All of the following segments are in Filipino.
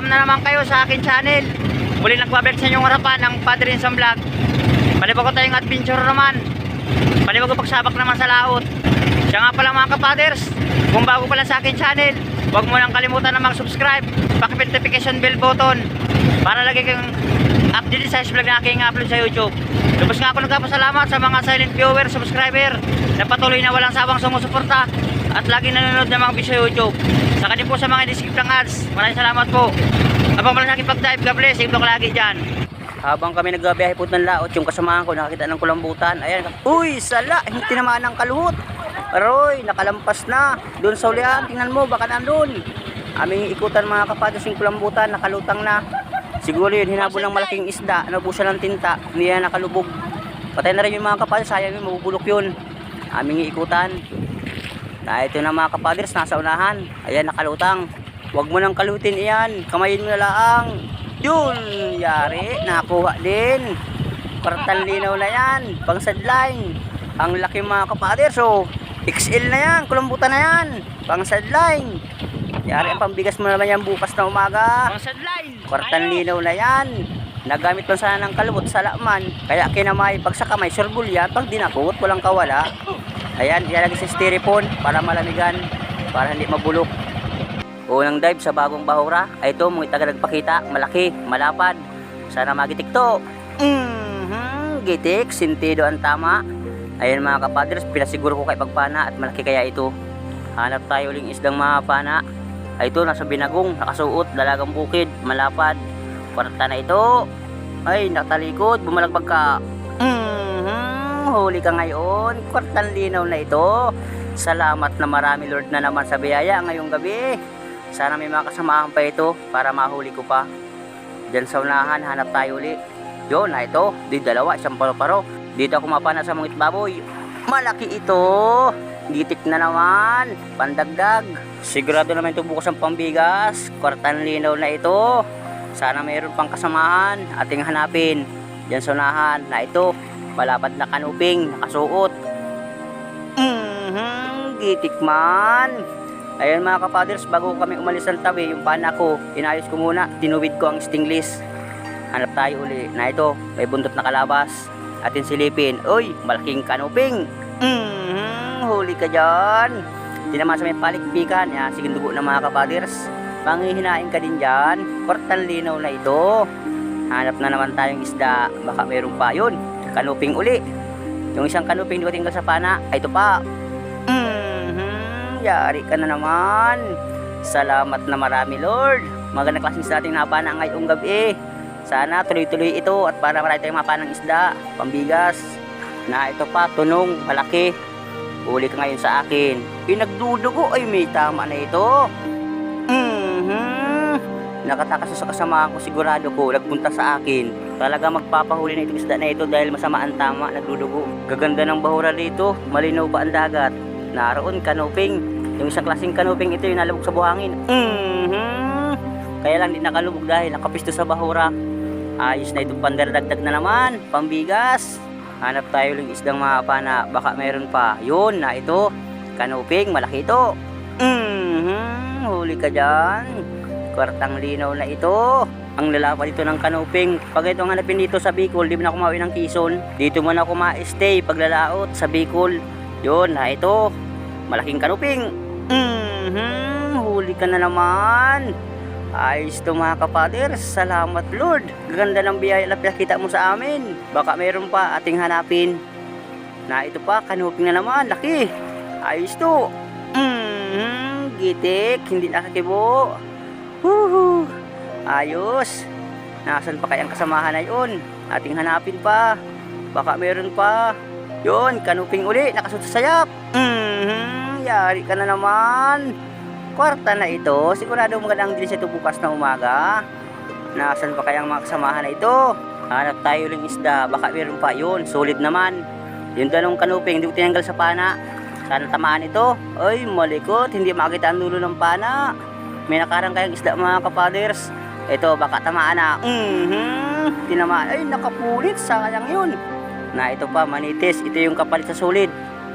Welcome na naman kayo sa akin channel. Muli nagbabalik sa inyong harapan ng Padre Insam Vlog. Palibago tayong adventure naman. Palibago pagsabak naman sa laot. Siya nga pala mga kapaders Kung bago pala sa akin channel Huwag mo nang kalimutan na mag-subscribe Pakipit notification bell button Para lagi kang update sa vlog na aking upload sa YouTube. Lubos nga ako nagpapasalamat sa mga silent viewer, subscriber na patuloy na walang sawang sumusuporta at lagi nanonood ng mga video YouTube. Saka din po sa mga diskip ng ads. Maraming salamat po. Abang pala sa pag-dive, God bless. Ibang lagi dyan. Habang kami nagbabiyahe po ng laot, yung kasamahan ko nakakita ng kulambutan. Ayan, uy, sala, hindi tinamaan ng kaluhot. Aroy, nakalampas na. Doon sa ulihan, tingnan mo, baka nandun. Aming ikutan mga kapatos yung kulambutan, nakalutang na. Siguro yun, hinabol ng malaking isda, nabusa ng tinta, hindi na nakalubog. Patay na rin yung mga kapatos, sayang yun, mabubulok yun. Aming iikutan. Na ito na mga kapadres, nasa unahan. Ayan, nakalutang. Huwag mo nang kalutin iyan. Kamayin mo na laang. Yun, yari. Nakuha din. Kwartal linaw na yan. Pang sideline. Ang laki mga kapadres. So, XL na yan. Kulambutan na yan. Pang sideline. Yari, ang pambigas mo naman yan bukas na umaga. Pang sideline. Kwartal linaw na yan. Nagamit mo sana ng kalubot sa laman. Kaya kinamay, pag sa kamay, surbul yan. Pag dinakot, walang kawala. Ayan, ilalagay sa styrofoam para malamigan, para hindi mabulok. Unang dive sa bagong bahura. Ay ito, mga taga nagpakita. Malaki, malapad. Sana magitik to. Mhm, gitik, sintido ang tama. Ayan mga kapadres, pinasiguro ko kay pagpana at malaki kaya ito. Hanap tayo uling isdang mga pana. Ay ito, nasa binagong, nakasuot, dalagang bukid, malapad. Kwarta na ito. Ay, nakatalikod, bumalagbag ka. Mhm, huli ka ngayon. Kwartang linaw na ito. Salamat na marami Lord na naman sa biyaya ngayong gabi. Sana may mga kasamahan pa ito para mahuli ko pa. Diyan sa unahan, hanap tayo uli. Yun, na ito. Di dalawa, isang paro-paro. Dito ako mapana sa mungit baboy. Malaki ito. Gitik na naman. Pandagdag. Sigurado naman ito bukas ang pambigas. Kwartan linaw na ito. Sana mayroon pang kasamahan. Ating hanapin. Diyan sa unahan na ito. Malapad na kanuping. Nakasuot. Mhm, gitik man. Ayun mga kapaders, bago kami umalis ng tabi, yung pana ko, inayos ko muna, tinuwid ko ang stingless. Hanap tayo uli na ito, may buntot na kalabas. Atin silipin, uy, malaking kanuping. Mhm, huli ka dyan. Di naman sa may palikpikan, ya, sige dugo ng mga kapaders. Pangihinain ka din dyan, kwartan linaw na ito. Hanap na naman tayong isda, baka meron pa yun. Kanuping uli. Yung isang kanuping tinggal sa pana, ay ito pa. Mhm, yari ka na naman. Salamat na marami, Lord. Magandang klaseng isda ating napana ngayong gabi. Sana tuloy-tuloy ito at para marami tayong mapanang isda, pambigas. Na ito pa, tunong, malaki. Uli ka ngayon sa akin. Pinagdudugo ay may tama na ito. Nakatakas sa kasama ko sigurado ko nagpunta sa akin. Talaga magpapahuli na itong isda na ito dahil masama ang tama, nagdudugo. Gaganda ng bahura dito, malinaw pa ang dagat. Naroon kanuping. Yung isang klaseng kanuping ito yung nalubog sa buhangin. Mhm. Kaya lang di nakalubog dahil nakapisto sa bahura. Ayos na itong pandardagdag na naman, pambigas. Hanap tayo ng isdang mga pana, baka meron pa. Yun na ito, kanuping, malaki ito. Mhm, huli ka dyan. Kwartang linaw na ito. Ang lalapa dito ng kanuping. Pag ito ang hanapin dito sa Bicol, di mo na kumawi ng Quezon. Dito mo na ako ma-stay paglalaot sa Bicol. Yun, na ito. Malaking kanuping. Mhm, huli ka na naman. Ayos to mga kapaders. Salamat Lord. Ganda ng biyaya na pinakita mo sa amin. Baka meron pa ating hanapin. Na ito pa, kanuping na naman. Laki. Ayos to. Mhm, gitik. Hindi nakakibo. Huhu. Ayos. Nasaan pa kayang kasamahan na yun? Ating hanapin pa. Baka meron pa. Yun, kanuping uli. Nakasot sa sayap. Mhm, yari ka na naman. Kwarta na ito. Sigurado magandang dilis ito bukas na umaga. Nasaan pa kayang mga kasamahan na ito? Hanap tayo ng isda. Baka meron pa yun. Solid naman. Yung dalawang kanuping, hindi ko tinanggal sa pana. Sana tamaan ito. Ay, malikot. Hindi makita ang dulo ng pana. May nakarang kayang isda mga kapaders. Ito, baka tamaan na. Mhm. Tinamaan. Ay, nakapulit. Sayang yun. Na ito pa, manitis. Ito yung kapalit sa solid.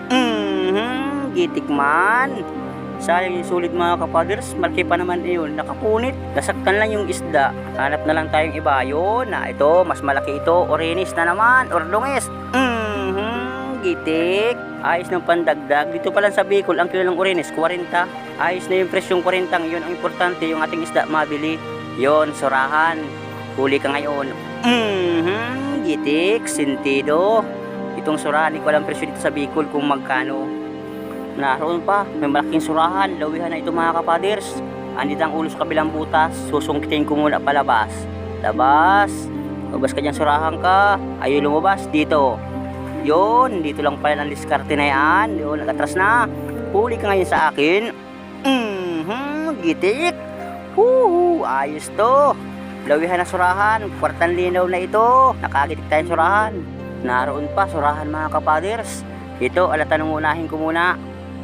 Mhm. Gitik man. Sayang yung sulit mga kapaders, malaki pa naman iyon. Nakapunit, nasaktan lang yung isda. Hanap na lang tayong iba yun. Na ito, mas malaki ito. Orinis na naman, or lungis. Mhm, gitik. Ayos ng pandagdag. Dito pa lang sa Bicol, ang kilo ng orinis, 40. Ayos na yung presyong 40. Yun ang importante, yung ating isda mabili. Yon, surahan. Huli ka ngayon. Mhm, gitik, sentido. Itong surahan, hindi ko alam presyo dito sa Bicol kung magkano. Naroon pa, may malaking surahan. Lawihan na ito mga kapaders. Andito ang ulo sa kabilang butas. Susungkitin ko muna palabas. Labas. Labas ka dyan, surahan ka. Ayaw lumabas dito. Yon, dito lang pala ng diskarte na yan. Yun, nagatras na. Huli ka ngayon sa akin. Mhm, gitik. Huhu, ayos to. Lawihan na surahan. Kwartang linaw na ito. Nakagitik tayong surahan. Naroon pa, surahan mga kapaders. Ito, alatan ng unahin ko muna.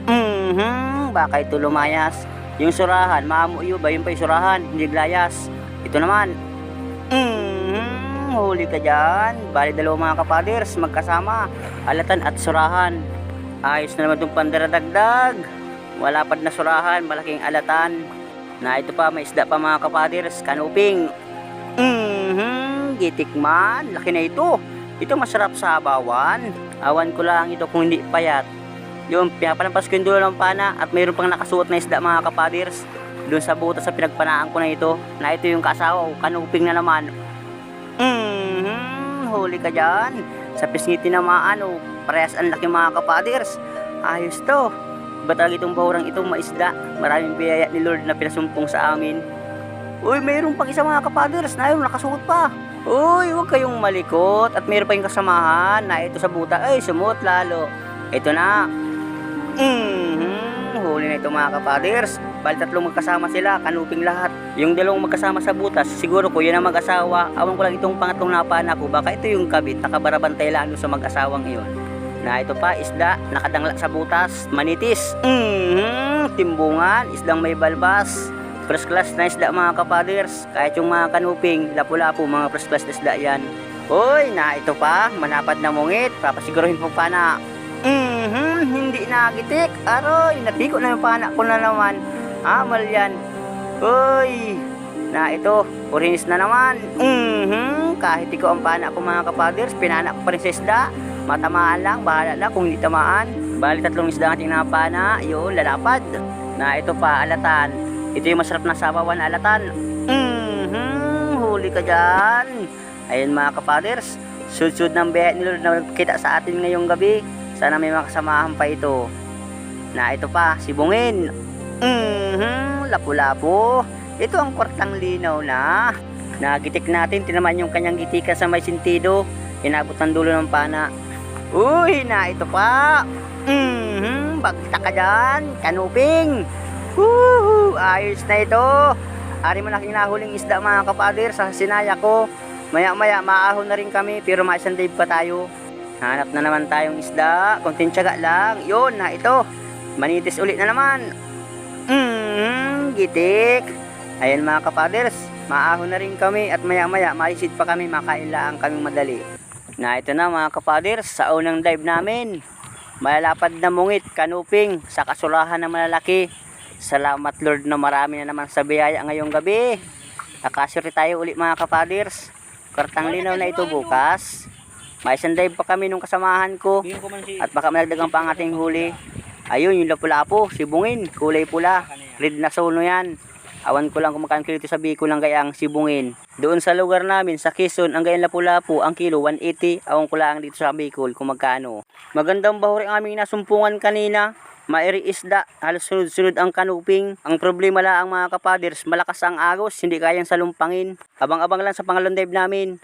Mhm, baka ito lumayas. Yung surahan, maamuyo ba yun pa yung surahan? Hindi glayas. Ito naman. Mhm, huli ka dyan. Bali dalawa mga kapaders, magkasama. Alatan at surahan. Ayos na naman itong pandaradagdag. Wala pa na surahan, malaking alatan. Na ito pa, may isda pa mga kapaders, kanuping. Mhm, gitikman. Laki na ito. Ito masarap sa abawan. Awan ko lang ito kung hindi payat. Yung pinapalampas ko yung dulo ng pana at mayroon pang nakasuot na isda mga kapaders. Doon sa butas sa pinagpanaan ko na ito. Na ito yung kasawa ko, kanuping na naman. Huli ka dyan. Sa pisngiti na mga ano, parehas ang laki mga kapaders. Ayos to. Iba talaga itong bahurang itong maisda. Maraming biyaya ni Lord na pinasumpong sa amin. Uy, mayroon pang isa mga kapaders na yun, nakasuot pa. Uy, huwag kayong malikot. At mayroon pa yung kasamahan na ito sa buta. Ay, sumot lalo. Ito na. Mhm, huli na ito mga kapaders. Bali tatlong magkasama sila, kanuping lahat. Yung dalawang magkasama sa butas, siguro ko yun ang mag-asawa. Awan ko lang itong pangatlong napana ko. Baka ito yung kabit, nakabarabantay lang sa mag-asawang iyon. Na ito pa, isda, nakadangla sa butas, manitis. Mhm, timbungan, isdang may balbas. First class na isda mga kapaders. Kahit yung mga kanuping, lapu-lapu, mga first class na isda yan. Uy, na ito pa, manapad na mungit. Papasiguruhin po pa na. Mhm, hindi nagitik. Aroy, natiko na yung pana ko na naman. Amal yan. Uy, na ito, orinis na naman. Mhm, kahit ikaw ang pana ko mga kapaders, pinana ko pa rin sa isda. Matamaan lang, bahala lang kung hindi tamaan. Bali tatlong isda ang ating napana, yun, lalapad. Na ito pa, alatan. Ito yung masarap na sabawan na alatan. Mhm, huli ka dyan. Ayun mga kapaders, sud-sud ng biyak ni Lord na kita sa atin ngayong gabi. Sana may makasamahan pa ito. Na ito pa, si Bungin. Mhm, lapu-lapu. Ito ang kwartang linaw na. Nagitik natin, tinaman yung kanyang gitikan sa may sentido. Inabot ng dulo ng pana. Uy, na ito pa. Mhm, bagta ka dyan, kanuping. Woohoo, ayos na ito. Ari malaking nahuling isda mga kapader sa sinaya ko. Maya maya maahon na rin kami pero maisang dive pa tayo. Hanap na naman tayong isda. Konting tiyaga lang. Yun na ito. Manitis ulit na naman. Mm, gitik. Ayan mga kapaders. Maahon na rin kami at maya maya maisid pa kami makailaan kaming madali. Na ito na mga kapaders sa unang dive namin. Malalapad na mungit, kanuping, sa kasulahan na malalaki. Salamat Lord na marami na naman sa biyaya ngayong gabi. Nakasuri tayo ulit mga kapaders. Kartang linaw na ito bukas. May isang dive pa kami nung kasamahan ko. At baka malagdagan pa ang ating huli. Ayun, yung lapu-lapo, sibungin, kulay pula. Red na sono yan. Awan ko lang kung magkano kilo ito sa Bicol ng gayang sibungin. Doon sa lugar namin, sa Quezon, ang gayang lapu-lapu, ang kilo 180. Awan ko lang dito sa Bicol kung magkano. Magandang bahuri ang aming nasumpungan kanina. Mairi isda, halos sunod-sunod ang kanuping. Ang problema lang ang mga kapaders, malakas ang agos, hindi kayang salumpangin. Abang-abang lang sa pangalong dive namin.